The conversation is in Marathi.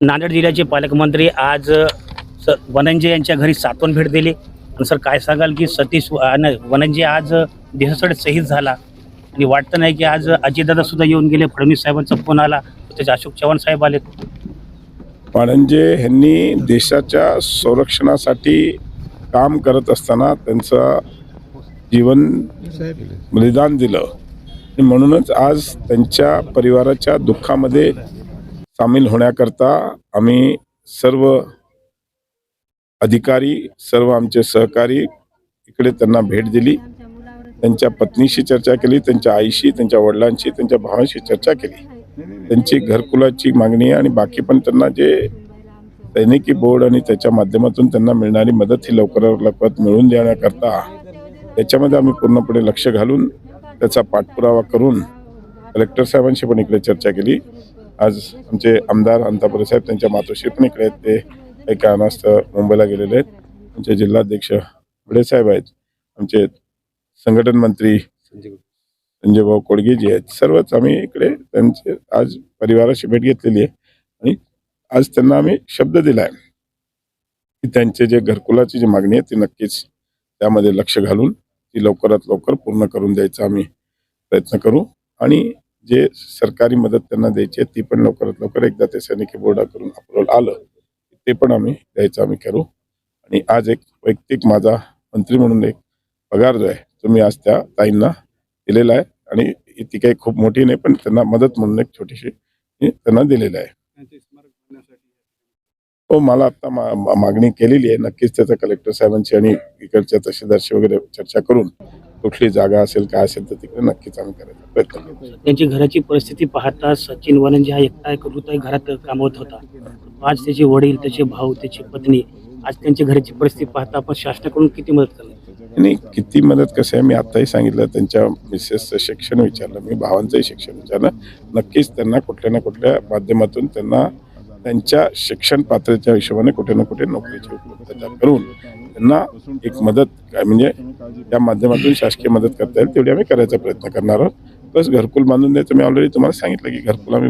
नांदेड जिल्ह्याचे पालकमंत्री आज सर वनंजे यांच्या घरी सातवण भेट दिली. आणि सर काय सांगाल की सतीश व- वनंजे आज देशासाठी शहीद झाला. आणि वाटतं नाही की आज अजितदादा सुद्धा येऊन गेले फडणवीस साहेबांचा फोन आला त्याचे अशोक चव्हाण साहेब आले वाणंजे यांनी देशाच्या संरक्षणासाठी काम करत असताना त्यांचं जीवन बलिदान दिलं. म्हणूनच आज त्यांच्या परिवाराच्या दुःखामध्ये सामील होण्याकरता आम्ही सर्व अधिकारी सर्व आमचे सहकारी इकडे त्यांना भेट दिली. त्यांच्या पत्नीशी चर्चा केली त्यांच्या आईशी त्यांच्या वडिलांशी त्यांच्या भावांशी चर्चा केली. त्यांची घरकुलाची मागणी आणि बाकी पण त्यांना जे सैनिकी बोर्ड आणि त्याच्या माध्यमातून त्यांना मिळणारी मदत ही लवकरात लवकर मिळवून देण्याकरता त्याच्यामध्ये आम्ही पूर्णपणे लक्ष घालून त्याचा पाठपुरावा करून कलेक्टर साहेबांशी पण इकडे चर्चा केली. आज आमचे आमदार अंतापुरे साहेब त्यांच्या मातोश्री पण इकडे आहेत. ते काही कारणास्तव मुंबईला गेलेले आहेत. आमचे जिल्हाध्यक्ष बडे साहेब आहेत. आमचे संघटन मंत्री संजय भाऊ कोडगे जे आहेत. सर्वच आम्ही इकडे त्यांचे आज परिवाराशी भेट घेतलेली आहे. आणि आज त्यांना आम्ही शब्द दिलाय की त्यांचे जे घरकुलाची जी मागणी आहे ती नक्कीच त्यामध्ये लक्ष घालून ती लवकरात लवकर पूर्ण करून द्यायचा आम्ही प्रयत्न करू. आणि जे सरकारी मदत त्यांना द्यायची आहे ती पण लवकरात लवकर एकदा ते सैनिकी बोर्डाकडून अप्रुव्हल आलं ते पण आम्ही द्यायचं आम्ही करू. आणि आज एक वैयक्तिक माझा मंत्री म्हणून एक पगार जो आहे तो मी आज त्या ताईंना दिलेला आहे. आणि ती काही खूप मोठी नाही पण त्यांना मदत म्हणून एक छोटीशी मी त्यांना दिलेलं आहे. हो मला आता मागणी केलेली आहे. नक्कीच त्याचा कलेक्टर साहेबांची आणि इकडच्या तहसीलदारशी वगैरे चर्चा करून कुठली जागा असेल काय असेल तर तिकडे नक्कीच आम्ही करायचा प्रयत्न करू त्यांची घराची परिस्थिती पाहता सचिन वनंजे हा एकटा एक हृदय घरात कामवत होता. आज त्याचे वडील त्याचे भाऊ त्याची पत्नी आज त्यांच्या घराची परिस्थिती पाहता आपण शासनाकडून किती मदत करणार? आणि किती मदत कसं आहे मी आताही सांगितलं त्यांच्या मिसेसचं शिक्षण विचारलं मी भावांचंही शिक्षण विचारलं. नक्कीच त्यांना कुठल्या ना कुठल्या माध्यमातून त्यांना त्यांच्या शिक्षण पात्रतेच्या हिशोबाने कुठे ना कुठे नोकरीची उपलब्धता करून त्यांना एक मदत काय म्हणजे त्या माध्यमातून शासकीय मदत करता येईल तेवढी आम्ही करायचा प्रयत्न करणार आहोत. प्लस घरकुल बांधून द्यायचं मी ऑलरेडी तुम्हाला सांगितलं की घरकुल आम्ही